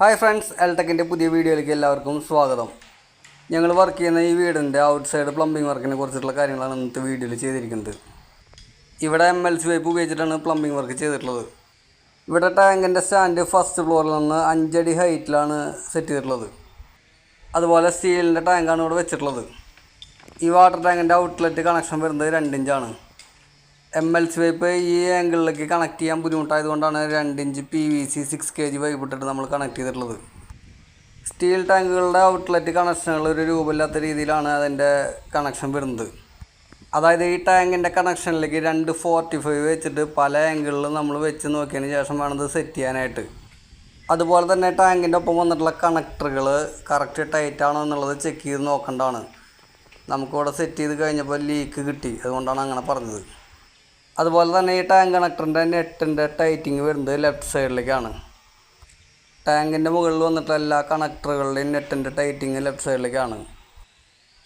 Hi friends എൽടെക്കിന്റെ പുതിയ വീഡിയോയിലേക്ക് എല്ലാവർക്കും സ്വാഗതം. ഞങ്ങൾ വർക്ക് ചെയ്യുന്ന ഈ വീടിന്റെ ഔട്ട് സൈഡ് പ്ലംബിംഗ് വർക്കിനെ കുറിച്ചിട്ടുള്ള കാര്യങ്ങളാണ് ഇന്നത്തെ വീഡിയോയിൽ ചെയ്തിരിക്കുന്നത്. ഇവിടെ എം എൽ സി വൈപ്പ് ഉപയോഗിച്ചിട്ടാണ് പ്ലംബിംഗ് വർക്ക് ചെയ്തിട്ടുള്ളത്. ഇവിടെ ടാങ്കിന്റെ സ്റ്റാൻഡ് ഫസ്റ്റ് ഫ്ലോറിൽ നിന്ന് അഞ്ചടി ഹൈറ്റിലാണ് സെറ്റ് ചെയ്തിട്ടുള്ളത്. അതുപോലെ സ്റ്റീലിന്റെ ടാങ്കാണ് ഇവിടെ വെച്ചിട്ടുള്ളത്. ഈ വാട്ടർ ടാങ്കിന്റെ ഔട്ട്ലെറ്റ് കണക്ഷൻ വരുന്നത് രണ്ടിഞ്ചാണ് എം എൽ സി പൈപ്പ് ഈ ആംഗിളിലേക്ക് കണക്ട് ചെയ്യാൻ ബുദ്ധിമുട്ടായതുകൊണ്ടാണ് രണ്ട് inch P V C six K G pipe ഇട്ടിട്ട് നമ്മൾ കണക്ട് ചെയ്തിട്ടുള്ളത്. സ്റ്റീൽ ടാങ്കുകളുടെ ഔട്ട്ലെറ്റ് കണക്ഷനുകൾ ഒരു രൂപമില്ലാത്ത രീതിയിലാണ് അതിന്റെ കണക്ഷൻ വരുന്നത്. അതായത് ഈ ടാങ്കിന്റെ കണക്ഷനിലേക്ക് രണ്ട് ഫോർട്ടി ഫൈവ് വെച്ചിട്ട് പല ആംഗിളിലും നമ്മൾ വെച്ച് നോക്കിയതിന് ശേഷം വേണം ഇത് സെറ്റ് ചെയ്യാനായിട്ട്. അതുപോലെ തന്നെ ടാങ്കിന്റെ ഒപ്പം വന്നിട്ടുള്ള കണക്ടറുകൾ കറക്റ്റ് ടൈറ്റ് ആണോ എന്നുള്ളത് ചെക്ക് ചെയ്ത് നോക്കേണ്ടതാണ്. നമുക്കിവിടെ സെറ്റ് ചെയ്ത് കഴിഞ്ഞപ്പോൾ ലീക്ക് കിട്ടി. അതുകൊണ്ടാണ് അങ്ങനെ പറഞ്ഞത്. അതുപോലെ തന്നെ ഈ ടാങ്ക് കണക്ടറിന്റെ നെറ്റിന്റെ ടൈറ്റിങ് വരുന്നത് ലെഫ്റ്റ് സൈഡിലേക്കാണ് ടാങ്കിന്റെ മുകളിൽ വന്നിട്ട് എല്ലാ കണക്ടറുകളുടെയും നെറ്റിന്റെ ടൈറ്റിങ് ലെഫ്റ്റ് സൈഡിലേക്കാണ്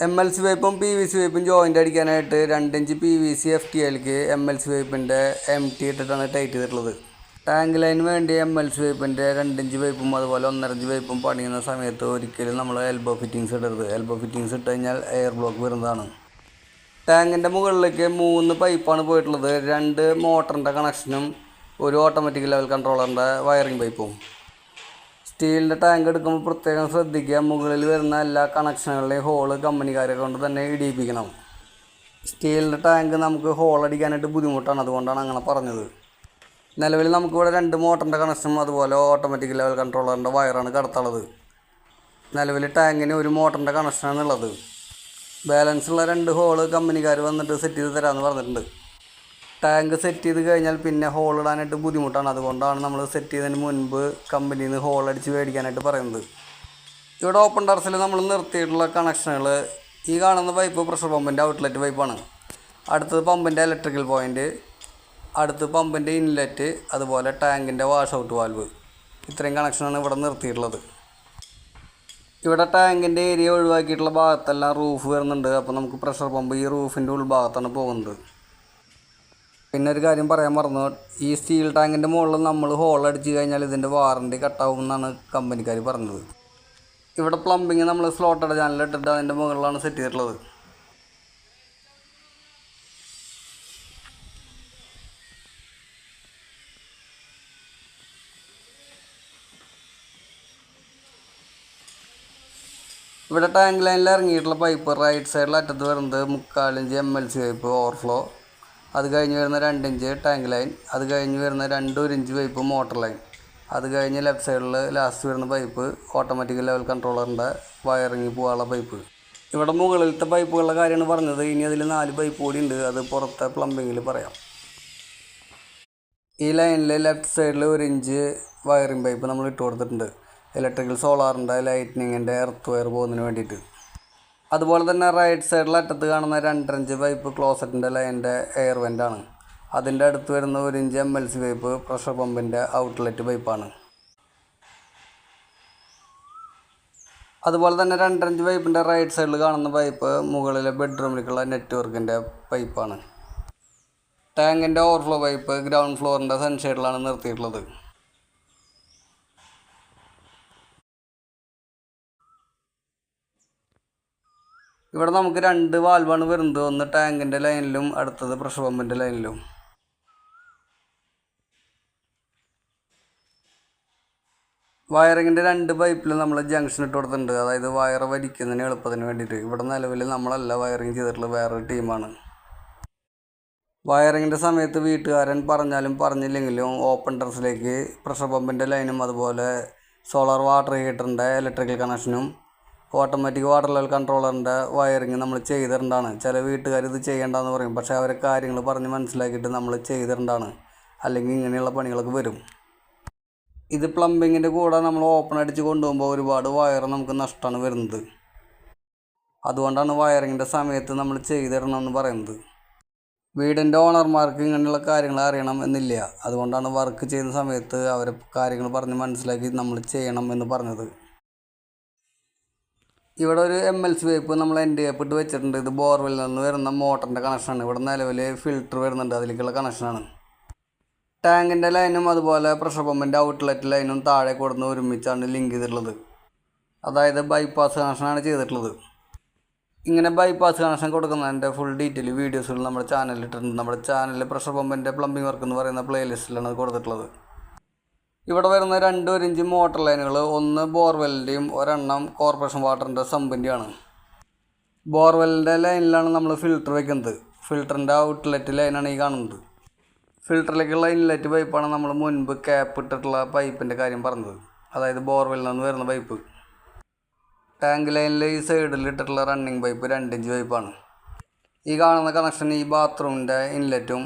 എം എൽ സി വൈപ്പും പി വി സി വൈപ്പും ജോയിന്റ് അടിക്കാനായിട്ട് രണ്ട് inch P V C F T elk M L C വൈപ്പിന്റെ എം ടി ഇട്ടിട്ടാണ് ടൈറ്റ് ചെയ്തിട്ടുള്ളത്. ടാങ്ക് ലൈന് വേണ്ടി എം എൽ സി വൈപ്പിന്റെ രണ്ട് ഇഞ്ച് പൈപ്പും അതുപോലെ ഒന്നര ഇഞ്ച് വൈപ്പും പണിയുന്ന സമയത്ത് ഒരിക്കലും നമ്മൾ എൽബോ ഫിറ്റിങ്സ് ഇടരുത്. എൽബോ ഫിറ്റിങ്സ് ഇട്ട് കഴിഞ്ഞാൽ എയർ ബ്ലോക്ക് വരുന്നതാണ്. ടാങ്കിന്റെ മുകളിലേക്ക് മൂന്ന് പൈപ്പാണ് പോയിട്ടുള്ളത്. രണ്ട് മോട്ടറിന്റെ കണക്ഷനും ഒരു ഓട്ടോമാറ്റിക് ലെവൽ കൺട്രോളറിന്റെ വയറിംഗ് പൈപ്പും സ്റ്റീലിന്റെ ടാങ്ക് എടുക്കുമ്പോൾ പ്രത്യേകം ശ്രദ്ധിക്കുക. മുകളിൽ വരുന്ന എല്ലാ കണക്ഷനുകളുടെയും ഹോൾ കമ്പനിക്കാരെ കൊണ്ട് തന്നെ ഇടിയിപ്പിക്കണം. സ്റ്റീലിന്റെ ടാങ്ക് നമുക്ക് ഹോൾ അടിക്കാനായിട്ട് ബുദ്ധിമുട്ടാണ്. അതുകൊണ്ടാണ് അങ്ങനെ പറഞ്ഞത്. നിലവിൽ നമുക്കിവിടെ രണ്ട് മോട്ടറിന്റെ കണക്ഷനും അതുപോലെ ഓട്ടോമാറ്റിക് ലെവൽ കൺട്രോളറിന്റെ വയറാണ് കടത്തുള്ളത് നിലവിൽ ടാങ്കിന് ഒരു മോട്ടറിന്റെ കണക്ഷനാണ് ഉള്ളത്. ബാലൻസ് ഉള്ള രണ്ട് ഹോൾ കമ്പനിക്കാർ വന്നിട്ട് സെറ്റ് ചെയ്ത് തരാമെന്ന് പറഞ്ഞിട്ടുണ്ട്. ടാങ്ക് സെറ്റ് ചെയ്ത് കഴിഞ്ഞാൽ പിന്നെ ഹോൾ ഇടാനായിട്ട് ബുദ്ധിമുട്ടാണ്. അതുകൊണ്ടാണ് നമ്മൾ സെറ്റ് ചെയ്തതിന് മുൻപ് കമ്പനിയിൽ നിന്ന് ഹോൾ അടിച്ച് മേടിക്കാനായിട്ട് പറയുന്നത്. ഇവിടെ ഓപ്പൺ ടെറസിൽ നമ്മൾ നിർത്തിയിട്ടുള്ള കണക്ഷനുകൾ ഈ കാണുന്ന പൈപ്പ് പ്രഷർ പമ്പിന്റെ ഔട്ട്ലെറ്റ് പൈപ്പാണ് അടുത്തത് പമ്പിന്റെ ഇലക്ട്രിക്കൽ പോയിന്റ് അടുത്ത് പമ്പിന്റെ ഇൻലെറ്റ് അതുപോലെ ടാങ്കിന്റെ വാഷ് ഔട്ട് വാൽവ് ഇത്രയും കണക്ഷനാണ് ഇവിടെ നിർത്തിയിട്ടുള്ളത്. ഇവിടെ ടാങ്കിന്റെ ഏരിയ ഒഴിവാക്കിയിട്ടുള്ള ഭാഗത്തെല്ലാം റൂഫ് വരുന്നുണ്ട്. അപ്പോൾ നമുക്ക് പ്രഷർ പമ്പ് ഈ റൂഫിന്റെ ഉൾഭാഗത്താണ് പോകുന്നത്. പിന്നെ ഒരു കാര്യം പറയാൻ മറന്നു. ഈ സ്റ്റീൽ ടാങ്കിന്റെ മുകളിൽ നമ്മൾ ഹോൾ അടിച്ച് കഴിഞ്ഞാൽ ഇതിന്റെ വാറണ്ടി കട്ടാവും എന്നാണ് കമ്പനിക്കാർ പറഞ്ഞത്. ഇവിടെ പ്ലംബിങ് നമ്മൾ സ്ലോട്ടഡ് ചാനലിട്ടിട്ട് അതിന്റെ മുകളിലാണ് സെറ്റ് ചെയ്തിട്ടുള്ളത്. ഇവിടെ ടാങ്ക് ലൈനിൽ ഇറങ്ങിയിട്ടുള്ള പൈപ്പ് റൈറ്റ് സൈഡിൽ അറ്റത്ത് വരുന്നത് മുക്കാലിഞ്ച് M L C pipe overflow അത് കഴിഞ്ഞ് വരുന്ന രണ്ട് ഇഞ്ച് ടാങ്ക് ലൈൻ അത് കഴിഞ്ഞ് വരുന്ന രണ്ട് ഒരു ഇഞ്ച് പൈപ്പ് മോട്ടർ ലൈൻ അത് കഴിഞ്ഞ് ലെഫ്റ്റ് സൈഡിൽ ലാസ്റ്റ് വരുന്ന പൈപ്പ് ഓട്ടോമാറ്റിക് ലെവൽ കൺട്രോളറിന്റെ വയറിങ് പോകാനുള്ള പൈപ്പ് ഇവിടെ മുകളിലത്തെ പൈപ്പുകളുടെ കാര്യമാണ് പറഞ്ഞത്. ഇനി അതിൽ നാല് പൈപ്പ് കൂടി ഉണ്ട്. അത് പുറത്തെ പ്ലംബിങ്ങിൽ പറയാം. ഈ ലൈനിൽ ലെഫ്റ്റ് സൈഡിൽ ഒരു ഇഞ്ച് വയറിംഗ് പൈപ്പ് നമ്മൾ ഇട്ട് കൊടുത്തിട്ടുണ്ട്. ഇലക്ട്രിക്കൽ സോളാറിന്റെ ലൈറ്റ്നിങ്ങിന്റെ എർത്ത് വയർ പോകുന്നതിന് വേണ്ടിയിട്ട്. അതുപോലെ തന്നെ റൈറ്റ് സൈഡിൽ അറ്റത്ത് കാണുന്ന രണ്ടര ഇഞ്ച് പൈപ്പ് ക്ലോസറ്റിന്റെ ലൈനിന്റെ എയർ വെന്റാണ് അതിന്റെ അടുത്ത് വരുന്ന ഒരു inch M L C pipe pressure പമ്പിന്റെ outlet പൈപ്പാണ് അതുപോലെ തന്നെ രണ്ടരഞ്ച് പൈപ്പിന്റെ റൈറ്റ് സൈഡിൽ കാണുന്ന പൈപ്പ് മുകളിലെ ബെഡ്റൂമിലേക്കുള്ള നെറ്റ്വർക്കിന്റെ പൈപ്പാണ് ടാങ്കിന്റെ ഓവർഫ്ലോ പൈപ്പ് ഗ്രൗണ്ട് ഫ്ലോറിന്റെ സൺഷെയ്ഡിലാണ് നിർത്തിയിട്ടുള്ളത്. ഇവിടെ നമുക്ക് രണ്ട് വാൽവാണ് വരുന്നത്. ഒന്ന് ടാങ്കിന്റെ ലൈനിലും അടുത്തത് പ്രഷർ പമ്പിന്റെ ലൈനിലും വയറിങ്ങിന്റെ രണ്ട് പൈപ്പിൽ നമ്മൾ ജംഗ്ഷൻ ഇട്ട് കൊടുത്തിട്ടുണ്ട്. അതായത് വയർ വലിക്കുന്നതിന് എളുപ്പത്തിന് വേണ്ടിയിട്ട്. ഇവിടെ നിലവിൽ നമ്മളല്ല വയറിങ് ചെയ്തിട്ടുള്ള വേറൊരു ടീമാണ് വയറിങ്ങിന്റെ സമയത്ത് വീട്ടുകാരൻ പറഞ്ഞാലും പറഞ്ഞില്ലെങ്കിലും ഓപ്പൺ ടെറസിലേക്ക് പ്രഷർ പമ്പിന്റെ ലൈനും അതുപോലെ സോളാർ വാട്ടർ ഹീറ്ററിന്റെ ഇലക്ട്രിക്കൽ കണക്ഷനും ഓട്ടോമാറ്റിക് വാട്ടർ ലെവൽ കൺട്രോളറിന്റെ വയറിങ് നമ്മൾ ചെയ്തിട്ടുണ്ടാണ്. ചില വീട്ടുകാർ ഇത് ചെയ്യേണ്ടെന്ന് പറയും. പക്ഷേ അവരെ കാര്യങ്ങൾ പറഞ്ഞ് മനസ്സിലാക്കിയിട്ട് നമ്മൾ ചെയ്തിട്ടുണ്ടാണ്. അല്ലെങ്കിൽ ഇങ്ങനെയുള്ള പണികളൊക്കെ വരും. ഇത് പ്ലംബിങ്ങിന്റെ കൂടെ നമ്മൾ ഓപ്പൺ അടിച്ച് കൊണ്ടുപോകുമ്പോൾ ഒരുപാട് വയർ നമുക്ക് നഷ്ടമാണ് വരുന്നത്. അതുകൊണ്ടാണ് വയറിങ്ങിന്റെ സമയത്ത് നമ്മൾ ചെയ്തിടണമെന്ന് പറയുന്നത്. വീടിന്റെ ഓണർമാർക്ക് ഇങ്ങനെയുള്ള കാര്യങ്ങൾ അറിയണം എന്നില്ല. അതുകൊണ്ടാണ് വർക്ക് ചെയ്യുന്ന സമയത്ത് അവരെ കാര്യങ്ങൾ പറഞ്ഞ് മനസ്സിലാക്കി നമ്മൾ ചെയ്യണം എന്ന് പറഞ്ഞത്. ഇവിടെ ഒരു എം എൽ സി പൈപ്പ് നമ്മൾ എന്റെ ഇട്ട് വെച്ചിട്ടുണ്ട്. ഇത് ബോർവെല്ലിൽ നിന്ന് വരുന്ന മോട്ടറിന്റെ കണക്ഷനാണ് ഇവിടെ നിലവിൽ ഫിൽറ്റർ വരുന്നുണ്ട്. അതിലേക്കുള്ള കണക്ഷനാണ് ടാങ്കിന്റെ ലൈനും അതുപോലെ പ്രഷർ പമ്പിന്റെ ഔട്ട്ലെറ്റ് ലൈനും താഴെ കൊടുന്ന് ഒരുമിച്ചാണ് ലിങ്ക് ചെയ്തിട്ടുള്ളത്. അതായത് ബൈപ്പാസ് കണക്ഷനാണ് ചെയ്തിട്ടുള്ളത്. ഇങ്ങനെ ബൈപ്പാസ് കണക്ഷൻ കൊടുക്കുന്നതിന്റെ ഫുൾ ഡീറ്റെയിൽ വീഡിയോസുകൾ നമ്മുടെ ചാനലിൽ ഇട്ടിട്ടുണ്ട്. നമ്മുടെ ചാനലിൽ പ്രഷർ പമ്പിന്റെ പ്ലംബിംഗ് വർക്ക് എന്ന് പറയുന്ന പ്ലേലിസ്റ്റിലാണ് കൊടുത്തിട്ടുള്ളത്. ഇവിടെ വരുന്ന രണ്ട് ഒരു ഇഞ്ച് മോട്ടർ ലൈനുകൾ ഒന്ന് ബോർവെല്ലിന്റെയും ഒരെണ്ണം കോർപ്പറേഷൻ വാട്ടറിന്റെ സമ്പിന്റെയാണ് ബോർവെല്ലിന്റെ ലൈനിലാണ് നമ്മൾ ഫിൽറ്റർ വെക്കുന്നത്. ഫിൽറ്ററിന്റെ ഔട്ട്ലെറ്റ് ലൈനാണ് ഈ കാണുന്നത്. ഫിൽറ്ററിലേക്കുള്ള ഇൻലെറ്റ് പൈപ്പാണ് നമ്മൾ മുൻപ് ക്യാപ്പ് ഇട്ടിട്ടുള്ള പൈപ്പിന്റെ കാര്യം പറഞ്ഞത്. അതായത് ബോർവെല്ലിൽ നിന്ന് വരുന്ന പൈപ്പ് ടാങ്ക് ലൈനിൽ ഈ സൈഡിൽ ഇട്ടിട്ടുള്ള റണ്ണിങ് പൈപ്പ് രണ്ട് ഇഞ്ച് പൈപ്പാണ് ഈ കാണുന്ന കണക്ഷൻ ഈ ബാത്റൂമിന്റെ ഇൻലെറ്റും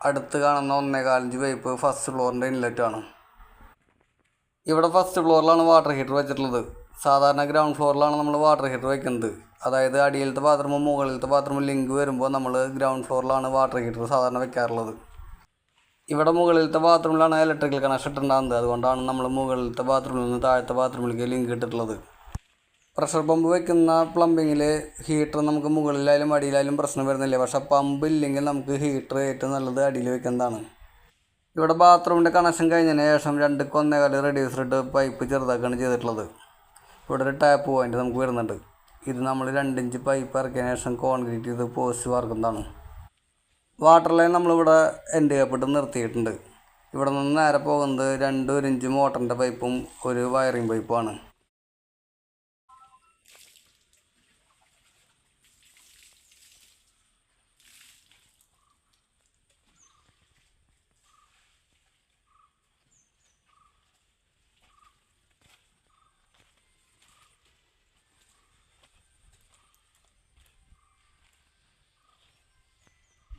അടുത്ത് കാണുന്ന ഒന്നേകാലഞ്ച് പൈപ്പ് ഫസ്റ്റ് ഫ്ലോറിന്റെ ഇൻലെറ്റുമാണ് ഇവിടെ ഫസ്റ്റ് ഫ്ലോറിലാണ് വാട്ടർ ഹീറ്റർ വെച്ചിട്ടുള്ളത്. സാധാരണ ഗ്രൗണ്ട് ഫ്ലോറിലാണ് നമ്മൾ വാട്ടർ ഹീറ്റർ വെക്കുന്നത്. അതായത് അടിയിലത്തെ ബാത്റൂമും മുകളിലത്തെ ബാത്റൂമും ലിങ്ക് വരുമ്പോൾ നമ്മൾ ഗ്രൗണ്ട് ഫ്ലോറിലാണ് വാട്ടർ ഹീറ്റർ സാധാരണ വെക്കാറുള്ളത്. ഇവിടെ മുകളിലത്തെ ബാത്റൂമിലാണ് ഇലക്ട്രിക്കൽ കണക്ഷൻ ഇട്ടുണ്ടാകുന്നത് അതുകൊണ്ടാണ് നമ്മൾ മുകളിലത്തെ ബാത്റൂമിൽ നിന്ന് താഴത്തെ ബാത്റൂമിലേക്ക് ലിങ്ക് ഇട്ടിട്ടുള്ളത്. പ്രഷർ പമ്പ് വെക്കുന്ന പ്ലംബിങ്ങിൽ ഹീറ്റർ നമുക്ക് മുകളിലായാലും അടിയിലായാലും പ്രശ്നം വരുന്നില്ല. പക്ഷേ പമ്പ് ഇല്ലെങ്കിൽ നമുക്ക് ഹീറ്റർ ഏറ്റവും നല്ലത് അടിയിൽ വെക്കുന്നതാണ്. ഇവിടെ ബാത്റൂമിന്റെ കണക്ഷൻ കഴിഞ്ഞതിന് ശേഷം രണ്ട് കൊന്നേകാൽ റെഡ്യൂസർ ഇട്ട് പൈപ്പ് ചെറുതാക്കുകയാണ് ചെയ്തിട്ടുള്ളത്. ഇവിടെ ഒരു ടാപ്പ് പോയിന്റ് നമുക്ക് വരുന്നുണ്ട്. ഇത് നമ്മൾ രണ്ടിഞ്ച് പൈപ്പ് ഇറക്കിയതിന് ശേഷം കോൺക്രീറ്റ് ചെയ്ത് പോസ്റ്റ് വാർക്കുന്നതാണ് വാട്ടർ ലൈൻ നമ്മളിവിടെ എൻഡ് ചെയ്യപ്പെട്ട് നിർത്തിയിട്ടുണ്ട്. ഇവിടെ നിന്ന് നേരെ പോകുന്നത് രണ്ട് ഒരു ഇഞ്ച് മോട്ടറിന്റെ പൈപ്പും ഒരു വയറിംഗ് പൈപ്പുമാണ്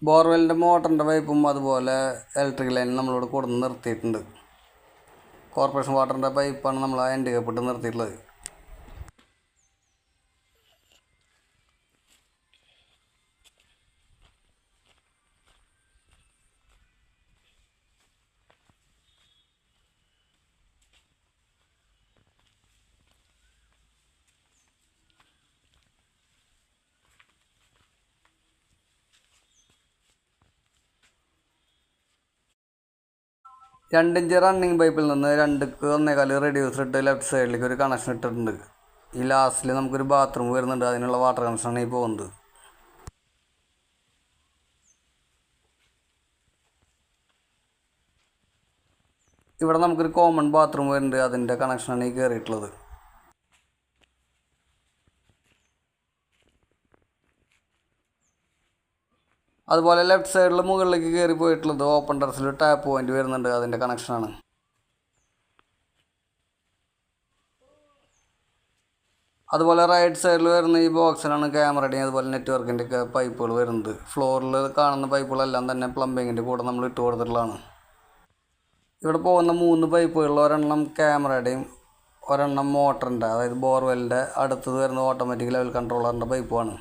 ബോർവെല്ലിന്റെ മോട്ടറിന്റെ പൈപ്പും അതുപോലെ ഇലക്ട്രിക് ലൈൻ നമ്മളിവിടെ കൊടുന്ന് നിർത്തിയിട്ടുണ്ട്. കോർപ്പറേഷൻ വാട്ടറിന്റെ പൈപ്പാണ് നമ്മൾ ആ എൻഡ് കപ്പിട്ട് നിർത്തിയിട്ടുള്ളത്. രണ്ടിഞ്ച് റണ്ണിങ് പൈപ്പിൽ നിന്ന് രണ്ടുക്ക് ഒന്നേക്കാൾ റെഡ്യൂസർ ഇട്ട് ലെഫ്റ്റ് സൈഡിലേക്ക് ഒരു കണക്ഷൻ ഇട്ടിട്ടുണ്ട്. ഈ ലാസ്റ്റിൽ നമുക്കൊരു ബാത്റൂം വരുന്നുണ്ട്. അതിനുള്ള വാട്ടർ കണക്ഷനാണ് ഈ പോകുന്നത്. ഇവിടെ നമുക്കൊരു കോമൺ ബാത്റൂം വരുന്നുണ്ട്. അതിന്റെ കണക്ഷനാണ് ഈ കയറിയിട്ടുള്ളത് അതുപോലെ ലെഫ്റ്റ് സൈഡിൽ മുകളിലേക്ക് കയറി പോയിട്ടുള്ളത് ഓപ്പൺ ടെറസിൽ ടാപ്പ് പോയിന്റ് വരുന്നുണ്ട് അതിന്റെ കണക്ഷനാണ് അതുപോലെ റൈറ്റ് സൈഡിൽ വരുന്ന ഈ ബോക്സിലാണ് ക്യാമറയുടെയും അതുപോലെ നെറ്റ്വർക്കിന്റെ ഒക്കെ പൈപ്പുകൾ വരുന്നത്. ഫ്ലോറിൽ കാണുന്ന പൈപ്പുകളെല്ലാം തന്നെ പ്ലംബിങ്ങിന്റെ കൂടെ നമ്മൾ ഇട്ട് കൊടുത്തിട്ടുള്ളതാണ്. ഇവിടെ പോകുന്ന മൂന്ന് പൈപ്പുകളിൽ ഒരെണ്ണം ക്യാമറയുടെയും ഒരെണ്ണം മോട്ടറിന്റെ അതായത് ബോർവെല്ലിന്റെ അടുത്തത് വരുന്ന ഓട്ടോമാറ്റിക് ലെവൽ കൺട്രോളറിന്റെ പൈപ്പുമാണ്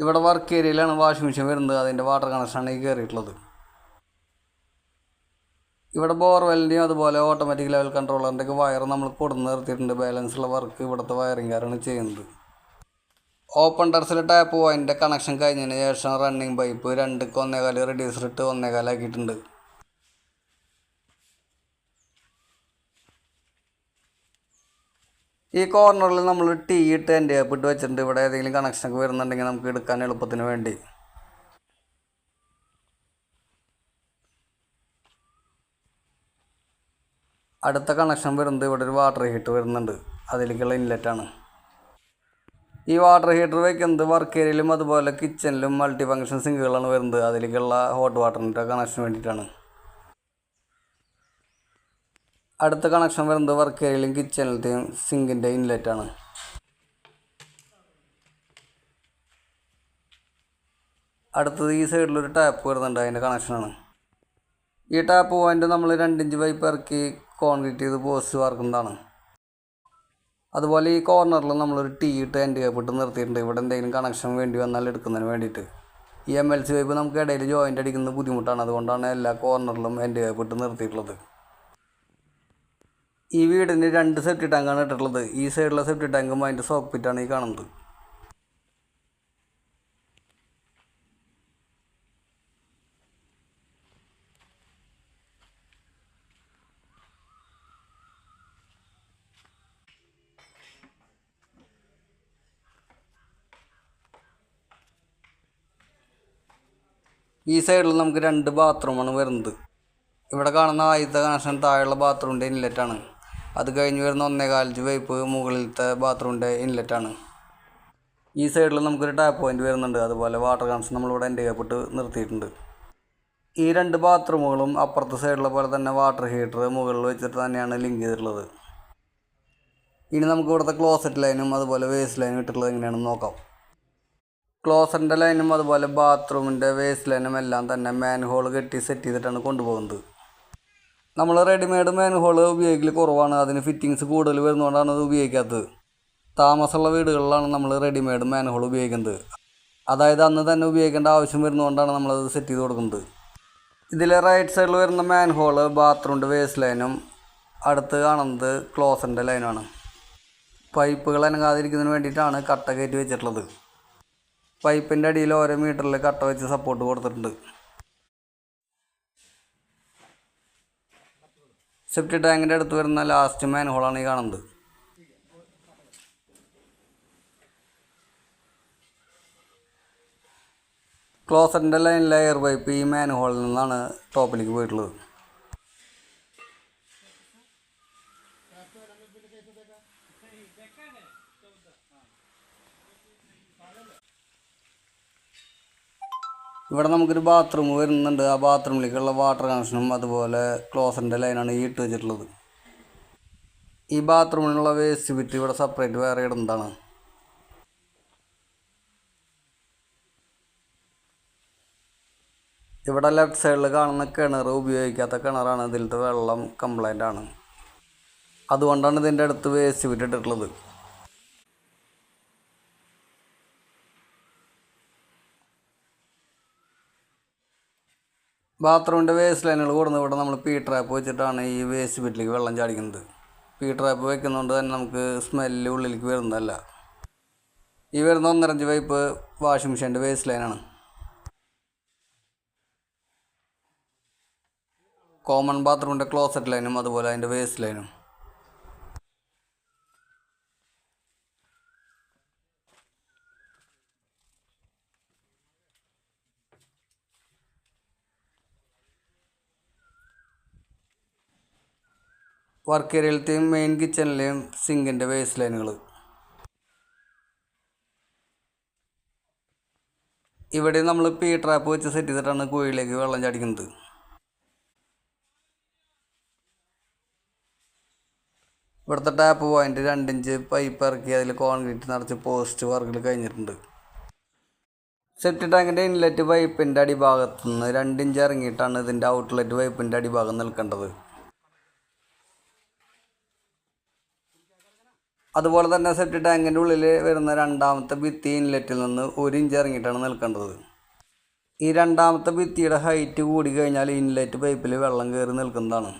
ഇവിടെ വർക്ക് ഏരിയയിലാണ് വാഷിംഗ് മെഷീൻ വരുന്നത്. അതിന്റെ വാട്ടർ കണക്ഷനാണ് ഈ കയറിയിട്ടുള്ളത്. ഇവിടെ ബോർവെല്ലിന്റെയും അതുപോലെ ഓട്ടോമാറ്റിക് ലെവൽ കൺട്രോളറിന്റെ ഒക്കെ വയർ നമ്മൾ കൊടുന്ന് നിർത്തിയിട്ടുണ്ട്. ബാലൻസ് ഉള്ള വർക്ക് ഇവിടുത്തെ വയറിംഗുകാരാണ് ചെയ്യുന്നത്. ഓപ്പൺ ടെറസിലെ ടാപ്പ് പോയിന്റെ കണക്ഷൻ കഴിഞ്ഞതിന് ശേഷം റണ്ണിങ് പൈപ്പ് രണ്ട് ഒന്നേകാൽ റെഡ്യൂസർ ഇട്ട് ഒന്നേകാലാക്കിയിട്ടുണ്ട്. ഈ കോർണറിൽ നമ്മൾ ടീ ഇട്ട് എന്റെ ആപ്പ് ഇട്ട് വെച്ചിട്ടുണ്ട്. ഇവിടെ ഏതെങ്കിലും കണക്ഷനൊക്കെ വരുന്നുണ്ടെങ്കിൽ നമുക്ക് എടുക്കാൻ എളുപ്പത്തിന് വേണ്ടി. അടുത്ത കണക്ഷൻ വരുന്നത് ഇവിടെ ഒരു വാട്ടർ ഹീറ്റർ വരുന്നുണ്ട്. അതിലേക്കുള്ള ഇൻലെറ്റാണ് ഈ വാട്ടർ ഹീറ്റർ വയ്ക്കുന്നത് വർക്ക് ഏരിയയിലും അതുപോലെ കിച്ചണിലും മൾട്ടി ഫങ്ഷൻ സിങ്കുകളാണ് വരുന്നത്. അതിലേക്കുള്ള ഹോട്ട് വാട്ടറിന്റെ കണക്ഷൻ വേണ്ടിയിട്ടാണ്. അടുത്ത കണക്ഷൻ വരുന്നത് വർക്ക് ഏരിയയിലും കിച്ചണിലത്തെയും സിങ്കിന്റെ ഇൻലെറ്റാണ് അടുത്തത് ഈ സൈഡിലൊരു ടാപ്പ് വരുന്നുണ്ട് അതിന്റെ കണക്ഷനാണ് ഈ ടാപ്പ് പോയിന്റ് നമ്മൾ രണ്ടിഞ്ച് പൈപ്പ് ഇറക്കി കോൺക്രീറ്റ് ചെയ്ത് പോസ്റ്റ് വാർക്കുന്നതാണ് അതുപോലെ ഈ കോർണറിൽ നമ്മളൊരു ടീ ഇട്ട് എന്റെ കേപ്പിട്ട് നിർത്തിയിട്ടുണ്ട്. ഇവിടെ എന്തെങ്കിലും കണക്ഷൻ വേണ്ടി വന്നാൽ എടുക്കുന്നതിന് വേണ്ടിയിട്ട്. ഈ എം എൽ സി പൈപ്പ് നമുക്ക് ഇടയിൽ ജോയിന്റ് അടിക്കുന്നത് ബുദ്ധിമുട്ടാണ്. അതുകൊണ്ടാണ് എല്ലാ കോർണറിലും എന്റെ കേപ്പിട്ട് നിർത്തിയിട്ടുള്ളത്. ഈ വീടിന് രണ്ട് സെപ്റ്റി ടാങ്കാണ് ഇട്ടിട്ടുള്ളത്. ഈ സൈഡിലെ സെപ്റ്റി ടാങ്കും അതിന്റെ സോക്ക്പിറ്റാണ് ഈ കാണുന്നത്. ഈ സൈഡിൽ നമുക്ക് രണ്ട് ബാത്റൂമാണ് വരുന്നത്. ഇവിടെ കാണുന്ന ആദ്യത്തെ കണക്ഷൻ താഴെയുള്ള ബാത്റൂമിന്റെ ഇൻലെറ്റാണ് അത് കഴിഞ്ഞ് വരുന്ന ഒന്നേ കാലഞ്ച് പൈപ്പ് മുകളിലത്തെ ബാത്റൂമിന്റെ ഇൻലെറ്റാണ്. ഈ സൈഡിൽ നമുക്കൊരു ടാപ്പ് പോയിന്റ് വരുന്നുണ്ട്. അതുപോലെ വാട്ടർ കണക്ഷൻ നമ്മളിവിടെ എന്റെ കപ്പിട്ട് നിർത്തിയിട്ടുണ്ട്. ഈ രണ്ട് ബാത്റൂമുകളും അപ്പുറത്തെ സൈഡിലെ പോലെ തന്നെ വാട്ടർ ഹീറ്റർ മുകളിൽ വെച്ചിട്ട് തന്നെയാണ് ലിങ്ക് ചെയ്തിട്ടുള്ളത്. ഇനി നമുക്ക് ഇവിടുത്തെ ക്ലോസറ്റ് ലൈനും അതുപോലെ വേസ്റ്റ് ലൈനും ഇട്ടിട്ടുള്ളത് എങ്ങനെയാണെന്ന് നോക്കാം. ക്ലോസറ്റിന്റെ ലൈനും അതുപോലെ ബാത്റൂമിന്റെ വേസ്റ്റ് ലൈനും എല്ലാം തന്നെ മാൻ ഹോൾ കെട്ടി സെറ്റ് ചെയ്തിട്ടാണ് കൊണ്ടുപോകുന്നത്. നമ്മൾ റെഡിമെയ്ഡ് മാൻഹോൾ ഉപയോഗിക്കൽ കുറവാണ്. അതിന് ഫിറ്റിങ്സ് കൂടുതൽ വരുന്നതുകൊണ്ടാണ് അത് ഉപയോഗിക്കാത്തത്. താമസമുള്ള വീടുകളിലാണ് നമ്മൾ റെഡിമെയ്ഡ് മാൻഹോൾ ഉപയോഗിക്കുന്നത്. അതായത് അന്ന് തന്നെ ഉപയോഗിക്കേണ്ട ആവശ്യം വരുന്നതുകൊണ്ടാണ് നമ്മളത് സെറ്റ് ചെയ്ത് കൊടുക്കുന്നത്. ഇതിലെ റൈറ്റ് സൈഡിൽ വരുന്ന മാൻഹോൾ ബാത്റൂമിന്റെ വേസ്റ്റ് ലൈനും അടുത്ത് കാണുന്നത് ക്ലോസറിന്റെ ലൈനാണ് പൈപ്പുകൾ അനങ്ങാതിരിക്കുന്നതിന് വേണ്ടിയിട്ടാണ് കട്ട കയറ്റി വെച്ചിട്ടുള്ളത്. പൈപ്പിന്റെ അടിയിൽ ഓരോ മീറ്ററിൽ കട്ട വെച്ച് സപ്പോർട്ട് കൊടുത്തിട്ടുണ്ട്. സെപ്റ്റി ടാങ്കിന്റെ അടുത്ത് വരുന്ന ലാസ്റ്റ് മാൻ ഹോളാണ് ഈ കാണുന്നത്. ക്ലോസറിന്റെ ലൈനിലെ എയർ പൈപ്പ് ഈ മാൻ ഹോളിൽ നിന്നാണ് ടോപ്പിലേക്ക് പോയിട്ടുള്ളത്. ഇവിടെ നമുക്കൊരു ബാത്റൂം വരുന്നുണ്ട്. ആ ബാത്റൂമിലേക്കുള്ള വാട്ടർ കണക്ഷനും അതുപോലെ ക്ലോസറിന്റെ ലൈനാണ് ഈ ഇട്ട് വെച്ചിട്ടുള്ളത്. ഈ ബാത്റൂമിനുള്ള വേസ്റ്റ് ബിറ്റ് ഇവിടെ സെപ്പറേറ്റ് വേറെ ഇടുന്നതാണ്. ഇവിടെ ലെഫ്റ്റ് സൈഡിൽ കാണുന്ന കിണർ ഉപയോഗിക്കാത്ത കിണറാണ് ഇതിലത്തെ വെള്ളം കംപ്ലൈന്റ് ആണ്. അതുകൊണ്ടാണ് ഇതിന്റെ അടുത്ത് വേസ്റ്റ് വിട്ടിട്ടുള്ളത് ബാത്റൂമിന്റെ വേസ്റ്റ് ലൈനുകൾ കൂടുന്ന ഇവിടെ നമ്മൾ പീ ട്രാപ്പ് വെച്ചിട്ടാണ് ഈ വേസ്റ്റ് ബിറ്റിലേക്ക് വെള്ളം ചാടിക്കുന്നത്. പീ ട്രാപ്പ് വെക്കുന്നതുകൊണ്ട് തന്നെ നമുക്ക് സ്മെല്ല് ഉള്ളിലേക്ക് വരുന്നതല്ല. ഈ വരുന്ന ഒന്നരഞ്ച് പൈപ്പ് വാഷിംഗ് മെഷീന്റെ വേസ്റ്റ് ലൈനാണ് കോമൺ ബാത്റൂമിന്റെ ക്ലോസറ്റ് ലൈനും അതുപോലെ അതിന്റെ വേസ്റ്റ് ലൈനും വർക്ക് ഏരിയയിലത്തെയും മെയിൻ കിച്ചണിലെയും സിങ്കിന്റെ വേസ്റ്റ് ലൈനുകൾ ഇവിടെ നമ്മൾ പി ട്രാപ്പ് വെച്ച് സെറ്റ് ചെയ്തിട്ടാണ് കുഴിയിലേക്ക് വെള്ളം ചാടിക്കുന്നത്. ഇവിടുത്തെ ടാപ്പ് പോയിന്റ് രണ്ടിഞ്ച് പൈപ്പ് ഇറക്കി അതിൽ കോൺക്രീറ്റ് നിറച്ച് പോസ്റ്റ് വർക്കിൽ കഴിഞ്ഞിട്ടുണ്ട്. സെപ്റ്റി ടാങ്കിന്റെ ഇൻലെറ്റ് പൈപ്പിന്റെ അടിഭാഗത്തുനിന്ന് രണ്ടിഞ്ച് ഇറങ്ങിയിട്ടാണ് ഇതിന്റെ ഔട്ട്ലെറ്റ് പൈപ്പിന്റെ അടിഭാഗം നിൽക്കേണ്ടത്. അതുപോലെ തന്നെ സെപ്റ്റി ടാങ്കിന്റെ ഉള്ളിൽ വരുന്ന രണ്ടാമത്തെ ഭിത്തി ഇൻലെറ്റിൽ നിന്ന് ഒരു ഇഞ്ച് ഇറങ്ങിയിട്ടാണ് നിൽക്കേണ്ടത്. ഈ രണ്ടാമത്തെ ഭിത്തിയുടെ ഹൈറ്റ് കൂടി കഴിഞ്ഞാൽ ഇൻലെറ്റ് പൈപ്പിൽ വെള്ളം കയറി നിൽക്കുന്നതാണ്.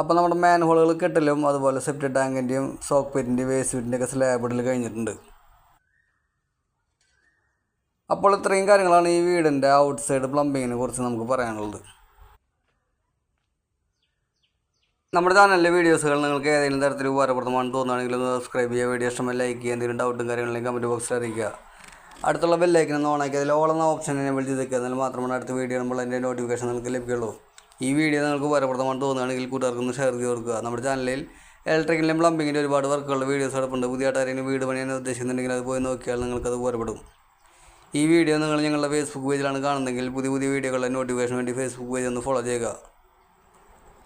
അപ്പോൾ നമ്മുടെ മാൻ ഹോളുകൾ കെട്ടലും അതുപോലെ സെപ്റ്റി ടാങ്കിന്റെയും സോക്ക് പെറ്റിന്റെയും വേസ്റ്റ് വീട്ടിന്റെയൊക്കെ സ്ലാബ് ഇടൽ കഴിഞ്ഞിട്ടുണ്ട്. അപ്പോൾ ഇത്രയും കാര്യങ്ങളാണ് ഈ വീടിന്റെ ഔട്ട് സൈഡ് പ്ലംബിങ്ങിനെ കുറിച്ച് നമുക്ക് പറയാനുള്ളത്. നമ്മുടെ ചാനലിലെ വീഡിയോസുകൾ നിങ്ങൾക്ക് ഏതെങ്കിലും തരത്തിൽ ഉപകാരപ്രദമാണെന്ന് തോന്നുകയാണെങ്കിൽ ഒന്ന് സബ്സ്ക്രൈബ് ചെയ്യുക വീഡിയോ ഇഷ്ടം ലൈക്ക് ചെയ്യുക എന്തെങ്കിലും ഡൗട്ടും കാര്യങ്ങളിലേക്ക് കമന്റ് ബോക്സിൽ അറിയിക്കുക. അടുത്തുള്ള ബെല്ലൈക്കൻ ഒന്ന് ഓണാക്കി അതിൽ ഓൾ എന്ന ഓപ്ഷൻ എന്നെ വിളിച്ച് നിൽക്കുക എന്നാൽ മാത്രമാണ് അടുത്ത വീഡിയോ നമ്മൾ അതിന്റെ നോട്ടിഫിക്കേഷൻ നിങ്ങൾക്ക് ലഭിക്കുള്ളൂ ഈ വീഡിയോ നിങ്ങൾക്ക് ഉപകാരപ്രദമാണെന്ന് തോന്നുകയാണെങ്കിൽ കൂട്ടുകാർക്ക് ഒന്ന് ഷെയർ ചെയ്ത് കൊടുക്കുക. നമ്മുടെ ചാനലിൽ ഇലക്ട്രിക്കലിന്റെയും പ്ലംബിങ്ങിന്റെ ഒരുപാട് വർക്കുകളുടെ വീഡിയോസ് കിടപ്പുണ്ട് പുതിയതായിട്ട് ആരെങ്കിലും വീട് പണിയാൻ ഉദ്ദേശിക്കുന്നുണ്ടെങ്കിൽ അത് പോയി നോക്കിയാൽ നിങ്ങൾക്കത് ഉപകാരപ്പെടും. ഈ വീഡിയോ നിങ്ങൾ ഞങ്ങളുടെ ഫേസ്ബുക്ക് പേജിലാണ് കാണുന്നതെങ്കിൽ പുതിയ പുതിയ വീഡിയോകളുടെ നോട്ടിഫിക്കേഷൻ വേണ്ടി ഫേസ്ബുക്ക് പേജ് ഒന്ന് ഫോളോ ചെയ്യുക.